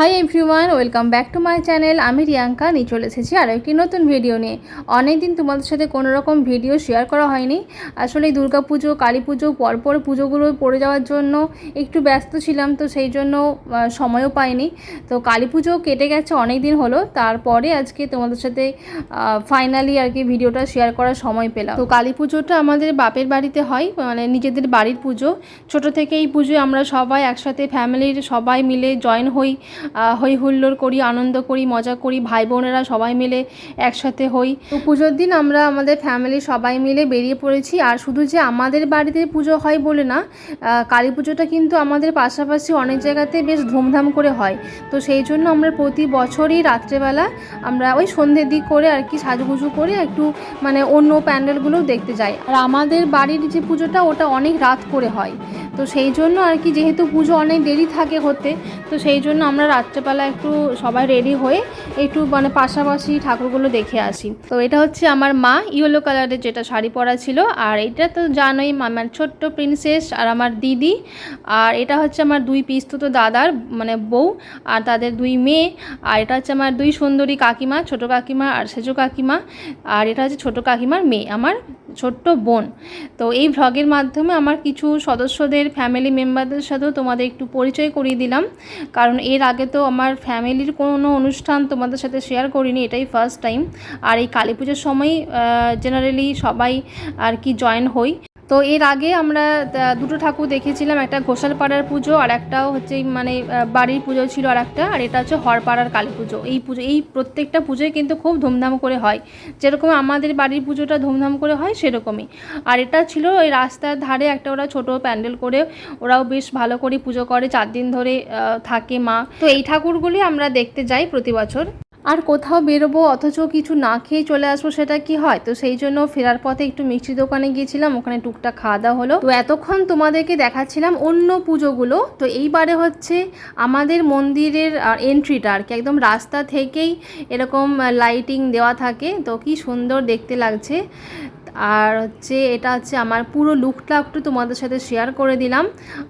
Hi everyone welcome back to my channel আমি রিয়াঙ্কা, নিয়ে চলে এসেছি আরও একটি নতুন ভিডিও নিয়ে। অনেক দিন তোমাদের সাথে কোনো রকম ভিডিও শেয়ার করা হয়নি। আসলে দুর্গা পুজো, কালী পুজো, পরপর পুজোগুলো পড়ে যাওয়ার জন্য একটু ব্যস্ত ছিলাম, তো সেই জন্য সময়ও পাইনি। তো কালী পুজো কেটে গেছে অনেক দিন হলো, তারপরে আজকে তোমাদের সাথে ফাইনালি আর কি ভিডিওটা শেয়ার করার সময় পেলাম। তো কালী পুজোটা আমাদের বাপের বাড়িতে হয় মানে নিজেদের বাড়ির পুজো। ছোট থেকে এই পুজোয় আমরা সবাই একসাথে ফ্যামিলির সবাই মিলে জয়েন হই। হই হুল্লোড় করি, আনন্দ করি, মজা করি, ভাই বোনেরা সবাই মিলে একসাথে হই। তো পুজোর দিন আমরা আমাদের ফ্যামিলি সবাই মিলে বেরিয়ে পড়েছি। আর শুধু যে আমাদের বাড়িতে পুজো হয় বলে না কালী পুজোটা কিন্তু আমাদের পাশাপাশি অনেক জায়গাতে বেশ ধুমধাম করে হয়। তো সেই জন্য আমরা প্রতি বছরই রাত্রেবেলা আমরা ওই সন্ধ্যের দিক করে আর কি সাজুগুজু করে একটু মানে অন্য প্যান্ডেলগুলোও দেখতে যাই। আর আমাদের বাড়ির যে পুজোটা, ওটা অনেক রাত করে হয়। তো সেই জন্য আর কি, যেহেতু পুজো অনেক দেরি থাকে হতে, তো সেই জন্য আমরা রাত্রেবেলা একটু সবাই রেডি হয়ে একটু মানে পাশাপাশি ঠাকুরগুলো দেখে আসি। তো এটা হচ্ছে আমার মা ইয়েলো কালারের যেটা শাড়ি পরা ছিল, আর এটা তো জানোই আমার ছোট্ট প্রিন্সেস আর আমার দিদি, আর এটা হচ্ছে আমার দুই পিস্তুত দাদার মানে বউ, আর তাদের দুই মেয়ে, আর এটা হচ্ছে আমার দুই সুন্দরী কাকিমা, ছোট কাকিমা আর সেজো কাকিমা, আর এটা হচ্ছে ছোট কাকিমার মেয়ে, আমার ছোট্ট বোন। তো এই ভ্লগের মাধ্যমে আমার কিছু সদস্যদের ফ্যামিলি মেম্বারদের সাথেও তোমাদের একটু পরিচয় করিয়ে দিলাম। কারণ এর আগে তো আমার ফ্যামিলির কোনো অনুষ্ঠান তোমাদের সাথে শেয়ার করিনি, এটাই ফার্স্ট টাইম আর এই কালী পুজোর সময় জেনারেলি সবাই আর কি জয়েন হই। তো এর আগে আমরা দুটো ঠাকুর দেখেছিলাম একটা ঘোষালপাড়ার পুজো আর একটাও হচ্ছে মানে বাড়ির পুজো ছিল আর একটা, আর এটা হচ্ছে হরপাড়ার কালী পুজো। এই পুজো, এই প্রত্যেকটা পুজোই কিন্তু খুব ধুমধাম করে হয়। যেরকম আমাদের বাড়ির পুজোটা ধুমধাম করে হয়, সেরকমই। আর এটা ছিল ওই রাস্তার ধারে একটা ওরা ছোট প্যান্ডেল করে, ওরাও বেশ ভালো করে পুজো করে, চার দিন ধরে থাকে মা। তো এই ঠাকুরগুলি আমরা দেখতে যাই প্রতি বছর। আর কোথাও বেরোবো, অথচ কিছু না খেয়ে চলে আসব, সেটা কি হয়? তো সেই জন্য ফেরার পথে একটু মিষ্টি দোকানে গিয়েছিলাম, ওখানে টুকটাক খাওয়া দাওয়া হলো। তো এতক্ষণ তোমাদেরকে দেখাচ্ছিলাম অন্য পুজোগুলো। তো এইবারে হচ্ছে আমাদের মন্দিরের এন্ট্রিটা আর কি, একদম রাস্তা থেকেই এরকম লাইটিং দেওয়া থাকে। তো কি সুন্দর দেখতে লাগছে। আর হচ্ছে এটা হচ্ছে আমার পুরো লুকটা একটু তোমাদের সাথে শেয়ার করে দিলাম।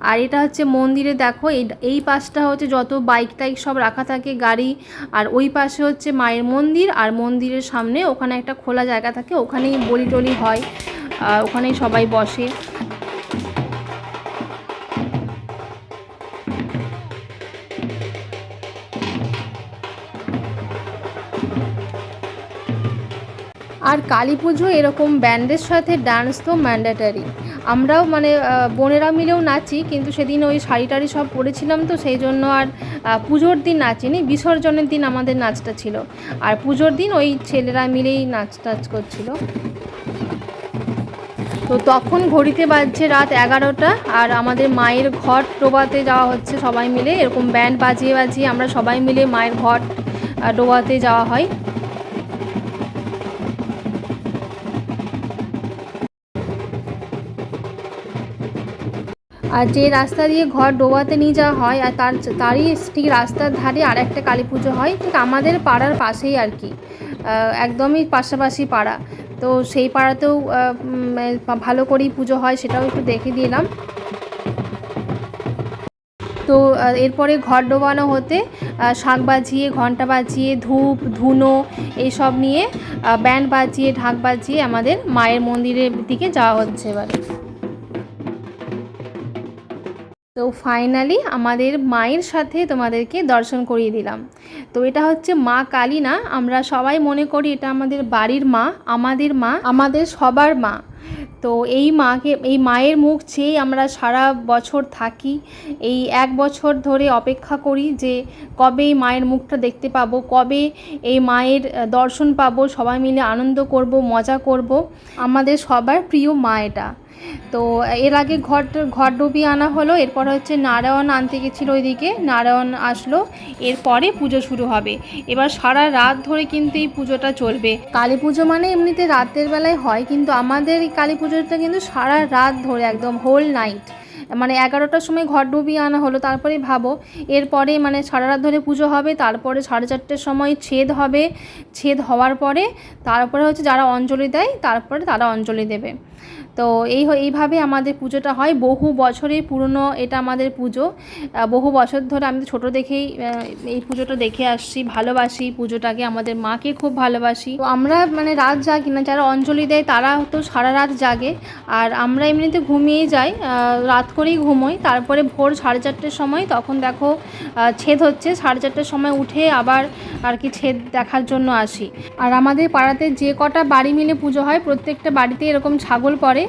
আর এটা হচ্ছে মন্দিরে দেখো, এই পাশটা হচ্ছে যত বাইক টাইক সব রাখা থাকে গাড়ি, আর ওই পাশে হচ্ছে মায়ের মন্দির, আর মন্দিরের সামনে ওখানে একটা খোলা জায়গা থাকে, ওখানেই বলি টলি হয় ওখানেই সবাই বসে। আর কালী পুজো এরকম ব্যান্ডের সাথে ডান্স তো ম্যান্ডেটারি আমরাও মানে বোনেরা মিলেও নাচি, কিন্তু সেদিন ওই শাড়ি টাড়ি সব পরেছিলাম তো, সেই জন্য আর পুজোর দিন নাচিনি, বিসর্জনের দিন আমাদের নাচটা ছিল। আর পুজোর দিন ওই ছেলেরা মিলেই নাচ টাচ করছিল। তো তখন ঘড়িতে বাজছে রাত এগারোটা, আর আমাদের মায়ের ঘর ডোবাতে যাওয়া হচ্ছে সবাই মিলে, এরকম ব্যান্ড বাজিয়ে বাজিয়ে আমরা সবাই মিলে মায়ের ঘট ডোবাতে যাওয়া হয়। আর যে রাস্তা দিয়ে ঘর ডোবাতে নিয়ে যাওয়া হয়, আর তার তারই ঠিক রাস্তার ধারে আর একটা কালী পুজো হয়, ঠিক আমাদের পাড়ার পাশেই আর কি। একদমই পাশাপাশি পাড়া। তো সেই পাড়াতেও ভালো করেই পুজো হয়, সেটাও একটু দেখে দিলাম। তো এরপরে ঘর ডোবানো হতে শাঁখ বাজিয়ে ঘণ্টা বাজিয়ে, ধূপ, ধুনো এইসব নিয়ে ব্যান্ড বাজিয়ে, ঢাক বাজিয়ে আমাদের মায়ের মন্দিরের দিকে যাওয়া হচ্ছে এবারে। তো ফাইনালি আমাদের মায়ের সাথে তোমাদেরকে দর্শন করিয়ে দিলাম। তো এটা হচ্ছে মা কালী না আমরা সবাই মনে করি এটা আমাদের বাড়ির মা, আমাদের মা, আমাদের সবার মা। তো এই মাকে, এই মায়ের মুখ চেয়েই আমরা সারা বছর থাকি। এই এক বছর ধরে অপেক্ষা করি যে কবে এই মায়ের মুখটা দেখতে পাবো, কবে এই মায়ের দর্শন পাবো, সবাই মিলে আনন্দ করব, মজা করব। আমাদের সবার প্রিয় মা এটা। তো এর আগে ঘট ঘট ডুবিয়ে আনা হলো, এরপর হচ্ছে নারায়ণ আনতে গেছিল ওইদিকে, নারায়ণ আসলো, এরপরে পুজো শুরু হবে। এবার সারা রাত ধরে কিন্তু এই পুজোটা চলবে। কালী পুজো মানে এমনিতে রাতের বেলায় হয়, কিন্তু আমাদের এই কালী পুজোটা কিন্তু সারা রাত ধরে একদম হোল নাইট। মানে এগারোটার সময় ঘর ডুবিয়ে আনা হলো তারপরে ভাবো। এরপরে মানে সারা রাত ধরে পুজো হবে, তারপরে সাড়ে চারটের সময় ছেদ হবে। ছেদ হওয়ার পরে তারপরে হচ্ছে যারা অঞ্জলি দেয়, তারপরে তারা অঞ্জলি দেবে। তো এই এইভাবে আমাদের পুজোটা হয়। বহু বছরের পুরনো এটা আমাদের পুজো। বহু বছর ধরে আমি তো ছোটো দেখেই এই পুজোটা দেখে আসছি, ভালোবাসি পুজোটাকে। আমাদের মাকে খুব ভালোবাসি। তো আমরা মানে রাত জাগি না, যারা অঞ্জলি দেয় তারা তো সারা রাত জাগে। আর আমরা এমনিতে ঘুমিয়েই যাই রাত করেই ঘুমোই। তারপরে ভোর সাড়ে চারটের সময় তখন দেখো ছেদ হচ্ছে। সাড়ে চারটের সময় উঠে আবার আর কি ছেদ দেখার জন্য আসি। আর আমাদের পাড়াতে যে কটা বাড়ি মিলে পুজো হয়, প্রত্যেকটা বাড়িতে এরকম ছাগল পড়ে।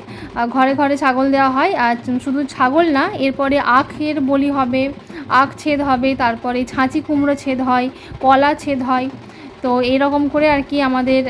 ঘরে ঘরে ছাগল দেওয়া হয়। আর শুধু ছাগল না, এরপরে আখের বলি হবে, আখ ছেদ হবে, তারপরে ছাঁচি কুমড়ো ছেদ হয়, কলা ছেদ হয়। তো এইরকম করে আর কি আমাদের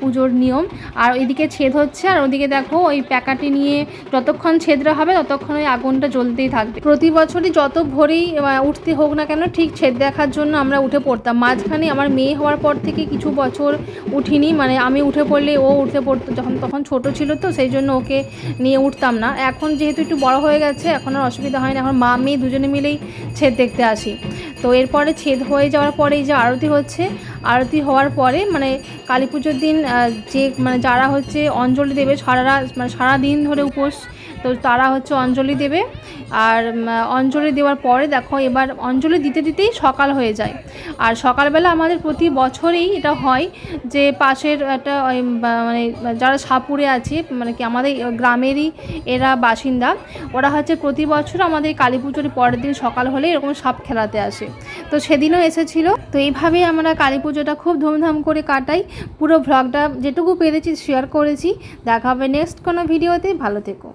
পুজোর নিয়ম। আর এদিকে ছেদ হচ্ছে, আর ওদিকে দেখো ওই প্যাকাটি নিয়ে যতক্ষণ ছেদরা হবে ততক্ষণ ওই আগুনটা জ্বলতেই থাকবে। প্রতি বছরই যত ভোরেই উঠতে হোক না কেন ঠিক ছেদ দেখার জন্য আমরা উঠে পড়তাম। মাঝখানে আমার মেয়ে হওয়ার পর থেকে কিছু বছর উঠিনি মানে আমি উঠে পড়লে ও উঠে পড়তো। যখন, তখন ছোট ছিল তো, সেই জন্য ওকে নিয়ে উঠতাম না। এখন যেহেতু একটু বড় হয়ে গেছে, এখন আর অসুবিধা হয় না। এখন মা, মেয়ে দুজনে মিলেই ছেদ দেখতে আসি। তো এরপরে ছেদ হয়ে যাওয়ার পরে যে আরতি হচ্ছে, আরতি হওয়ার পরে মানে কালী পুজোর দিন যে মানে যারা হচ্ছে অঞ্জলি দেবে, সারারা মানে সারাদিন ধরে উপোস তো তারা হচ্ছে অঞ্জলি দেবে। আর অঞ্জলি দেওয়ার পরে দেখো এবার অঞ্জলি দিতে দিতেই সকাল হয়ে যায়। আর সকালবেলা আমাদের প্রতি বছরেই এটা হয় যে পাশের একটা মানে যারা সাপুরে আছে মানে কি আমাদের গ্রামেরই এরা বাসিন্দা, ওরা হচ্ছে প্রতি বছর আমাদের কালী পুজোর পরের দিন সকাল হলে এরকম সাপ খেলাতে আসে। তো সেদিনও এসেছিল। তো এইভাবেই আমরা কালী পুজোটা খুব ধুমধাম করে কাটাই। পুরো ভ্লগটা যেটুকু পেরেছি শেয়ার করেছি। দেখা হবে নেক্সট কোনো ভিডিওতে ভালো থেকো।